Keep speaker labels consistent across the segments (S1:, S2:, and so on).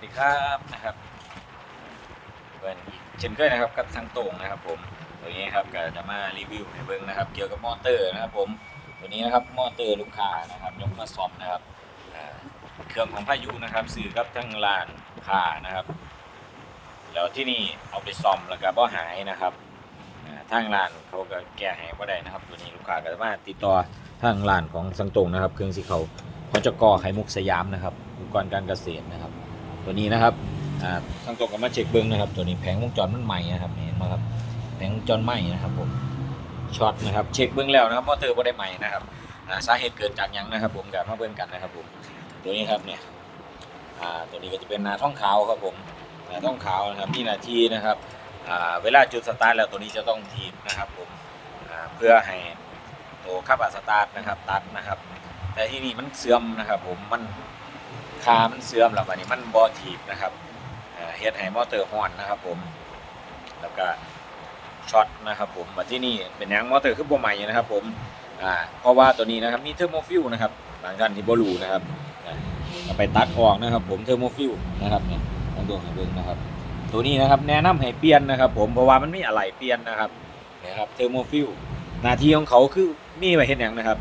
S1: วัสดีครับนะครับเป็นอีกเช่นเคยนะครับกับทางตรงนะครับผมตัวนี้ครับก็จะมารีวิวให้เบิ่งนะครับ เกี่ยวกับมอเตอร์นะครับผมตัวนี้นะครับมอเตอร์ลูกค้านะครับยกมาซ่อมนะครับเครื่องของพายุนะครับซื้อกับทั้งร้านค้านะครับ แล้วที่นี่เอาไปซ่อมแล้วก็บ่หายนะครับทางร้านเขาก็แก้ให้บ่ได้นะครับตัวนี้ลูกค้าก็สามาติดต่อทางร้านของสังตรงนะครับ เครื่องสีเขาเขาจะก่อไข่มุกสยามนะครับอุปกรณ์การเกษตรนะครับ ตัวนี้นะครับอ่างตรงก็มาเช็คเบิ้งนะครับ ตัวนี้แผงวงจรมันใหม่นะครับเห็นไหมครับแผงวงจรใหม่นะครับผมช็อตนะครับเช็คเบิ้งแล้วนะครับมอเตอร์บ่ได้ใหม่นะครับสาเหตุเกิดจากยังนะครับผมกับมาเบิ้งกันนะครับผมตัวนี้ครับเนี่ยตัวนี้ก็จะเป็นนาท่องขาวครับผมนาท่องขาวนะครับนี่นาทีนะครับเวลาจุดสตาร์ทแล้วตัวนี้จะต้องทีบนะครับผมเพื่อให้ตัวขับอัสตาร์ทนะครับตัดนะครับ แต่ที่นี่มันเสื่อมนะครับผมมัน คามันเสื่อมแล้วบัดนี้มันบอทีบนะครับเฮ็ดให้มอเตอร์ฮอนนะครับ ผม แล้วก็ช็อตนะครับ ผมมาที่นี่เป็นยังมอเตอร์คือบ่ใหม่นะครับ ผมอ่าเพราะว่าตัวนี้นะครับมีเทอร์โมฟิลนะครับบางท่านที่บ่รู้นะครับเอาไปตัดออกนะครับ ผมเทอร์โมฟิลนะครับเนี่ยต้องดูให้เบิ่งนะครับ ตัวนี้นะครับแนะนำให้เปลี่ยนนะครับ ผมเพราะว่ามันมีอะไรเปลี่ยนนะครับเนี่ยครับเทอร์โมฟิลหน้าที่ของเขาคือมีไว้เฮ็ดหยังนะครับ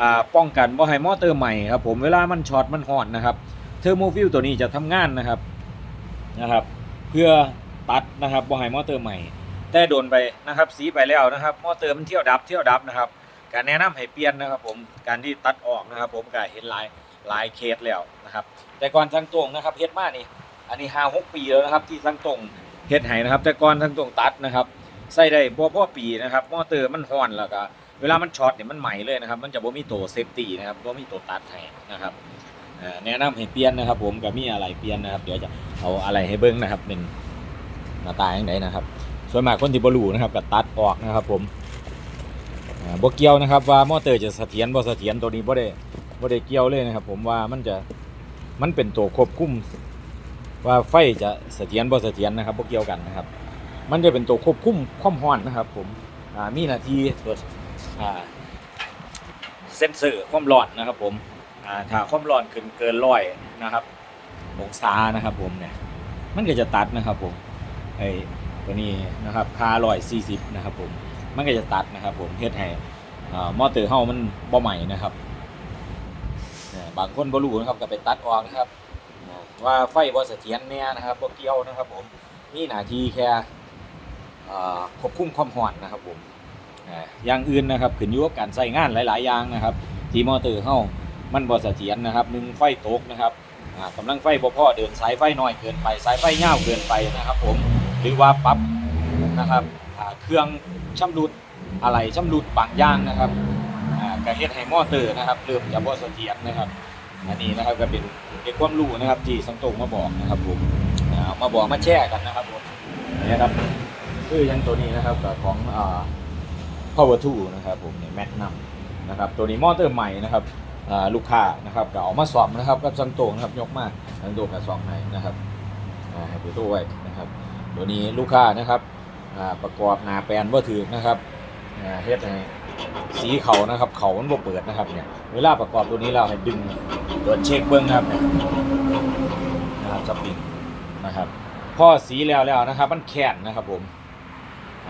S1: อ่าป้องกันบ่ให้มอเตอร์ใหม่ครับ ผมเวลามันช็อตมันฮอนนะครับ ทอร์โมฟิลตัวนี้จะทำงานนะครับนะครับ เพื่อตัดนะครับบ่ให้มอเตอร์ใหม่ แต่โดนไปนะครับสีไปแล้วนะครับมอเตอร์มันเที่ยวดับเที่ยวดับนะครับ การแนะนำให้เปลี่ยนนะครับผมการที่ตัดออกนะครับ ผมก็เห็นหลายหลายเคสแล้วนะครับ แต่ก่อนทางตรงนะครับเฮ็ดมานี่อันนี้ห้าหกปีแล้วนะครับที่ทางตรงเฮ็ดให้นะครับ แต่ก่อนทางตรงตัดนะครับใส่ได้บ่พอปีนะครับมอเตอร์มันฮอนแล้วก็เวลามันช็อตเนี่ยมันใหม่เลยนะครับ มันจะบ่มีตัวเซฟตี้นะครับบ่มีตัวตัดให้นะครับ แนะนำให้เปลี่ยนนะครับ ผมกับมีอะไรเปลี่ยนนะครับ เดี๋ยวจะเอาอะไรให้เบิ้งนะครับเป็นหน้าตาอย่างไรนะครับส่วนมากคนที่บรูนะครับก็ตัดออกนะครับผมบเกี่ยวนะครับว่ามอเตอร์จะเสถียรบ่เสถียรตัวนี้บ่ได้บ่ได้เกี่ยวเลยนะครับ ผมว่ามันจะมันเป็นตัวควบคุมว่าไฟจะเสถียรบ่เสถียรนะครับบ่เกี่ยวกันนะครับ มันจะเป็นตัวควบคุมความร้อนนะครับ ผมมีหน้าที่ตรวจเซนเซอร์ความร้อนนะครับ ผม อ่าถ้าความร้อนขึ้นเกินร้อยนะครับองศานะครับผมเนี่ยมันก็จะตัดนะครับผมไอ้ตัวนี้นะครับค่าร้อยสี่สิบนะครับผมมันก็จะตัดนะครับผมเฮ็ดให้มอเตอร์เฮามันบ่ใหม่นะครับบางคนบ่รู้นะครับก็ไปตัดออกนะครับ ว่าไฟบ่เสถียรแน่นะครับบ่เกี่ยวนะครับผมมีหน้าที่แค่ควบคุมความร้อนนะครับผมอ่าอย่างอื่นนะครับขึ้นอยู่กับการใช้งานหลาย ๆ อย่างนะครับ ที่มอเตอร์เฮา มันบ่เสถียรนะครับหนึ่งไฟตกนะครับอ่ากำลังไฟบ่พอเดินสายไฟน้อยเกินไป สายไฟยาวเกินไปนะครับ ผมหรือว่าปรับนะครับเครื่องชำรุดอะไรชำรุดบางอย่างนะครับอ่าก็เฮ็ดให้มอเตอร์นะครับเริ่มจะบ่เสถียรนะครับอันนี้นะครับก็เป็นเป็นความรู้นะครับที่สังตงมาบอกนะครับผมมาบอกมาแชร์กันนะครับผมนี่ครับคือยังตัวนี้นะครับของอ่า power 2นะครับผมเนี่ยแมกนัมนะครับตัวนี้มอเตอร์ใหม่นะครับ ลูกค้านะครับก็ออกมาสอบนะครับกับซังโตงนะครับยกมาซังโตงกับสองให้นะครับให้ไปตู้ไว้นะครับตัวนี้ลูกค้านะครับประกอบนาแปลนว่าถือนะครับเฮ็ดให้สีเขานะครับเขามันบ่เปิดนะครับเนี่ยเวลาประกอบตัวนี้เราให้ดึงตรวจเช็คเบื้องนะครับนะครับสปริงนะครับพอสีแล้วแล้วนะครับ มันแข็งนะครับผม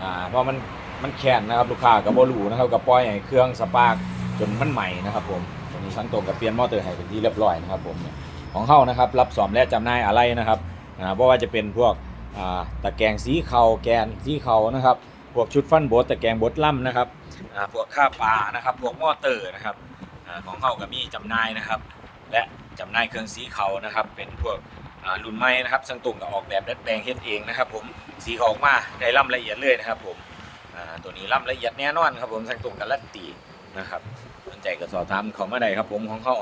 S1: อ่าเพราะมันมันแข็งนะครับลูกค้ากับบรูนะครับกับปล่อยให้เครื่องสปาร์กจนมันใหม่นะครับผม ตัวนี้ชั้นตรงกับเปลี่ยนมอเตอร์ให้เป็นที่เรียบร้อยนะครับผมเนี่ยของเข้านะครับรับสอมและจำหน่ายอะไรนะครับเพราะว่าจะเป็นพวกตะแกรงสีเขาแกนสีเขานะครับพวกชุดฟันบสตะแกรงบดล่ำนะครับพวกค่าปลานะครับพวกมอเตอร์นะครับของเขากับมีจำหน่ายนะครับ และจำหน่ายเครื่องสีเขานะครับ เป็นพวกรุ่นใหม่นะครับซังตุงก็ออกแบบดัดแปลงเฮ็ดเองนะครับ ผมสีเขาออกมาได้ล่ำละเอียดเลยนะครับ ผมตัวนี้ล่ำละเอียดแน่นอนครับผมสังตรงกันลันตีนะครับ ใจก็สอบถามเขามาได้ครับผมของเขา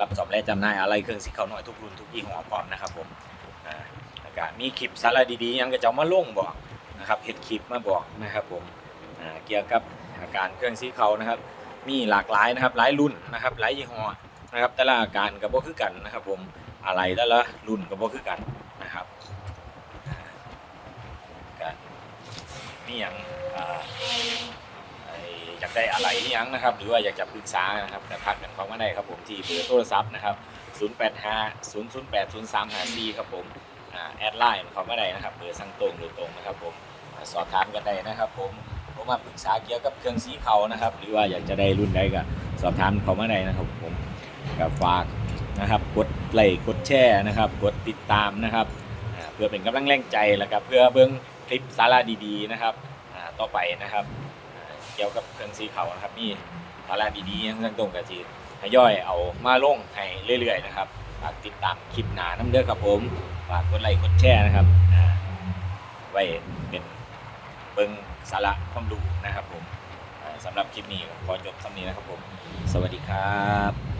S1: รับสอบและจำหน่ายอะไรเครื่องสีเขาหน่อยทุกรุ่นทุกยี่ห้อพร้อมนะครับผมอ่าแล้วก็มีคลิปสาระดีๆยังก็จะเอามาลงบอกนะครับเห็ดคลิปมาบอกนะครับผมอ่าเกี่ยวกับอาการเครื่องสีเขานะครับ มีหลากหลายนะครับหลายรุ่นนะครับหลายยี่ห้อนะครับแต่ละอาการกับบ่คือกันนะครับ ผมอะไรแต่ละรุ่นกับบ่คือกันนะครับอ่าก็มีอย่างอ่า อยากได้อะไรยังนะครับ หรือว่าอยากจะปรึกษานะครับแต่ทักกันเข้ามาได้ครับผมที่เบอร์โทรศัพท์นะครับ 085 008 0354ครับผมแอดไลน์เขาก็ได้นะครับเบอร์สั่งตรงโดยตรงนะครับผมสอบถามกันได้นะครับ ผมผมมาปรึกษาเกี่ยวกับเครื่องสีเขานะครับ หรือว่าอยากจะได้รุ่นใดก็สอบถามเขามาได้นะครับผมกับฝากนะครับกดไลค์กดแชร์นะครับ กดติดตามนะครับเพื่อเป็นกำลังแรงใจแล้วก็เพื่อเบิ่งคลิปสาระดีๆนะครับต่อไปนะครับ เกี่ยวกับเครื่องสีเขานะครับ มีสาระดีๆยังสั่งตรงกับจีหาย่อยเอามาลงให้เรื่อยๆนะครับฝากติดตามคลิปหนาน้ำเด้อครับผมฝากกดไลค์กดแชร์นะครับอ่าไว้เป็นเบิ่งสาระความรู้นะครับผมสำหรับคลิปนี้ขอจบสำนี้นะครับผม สวัสดีครับ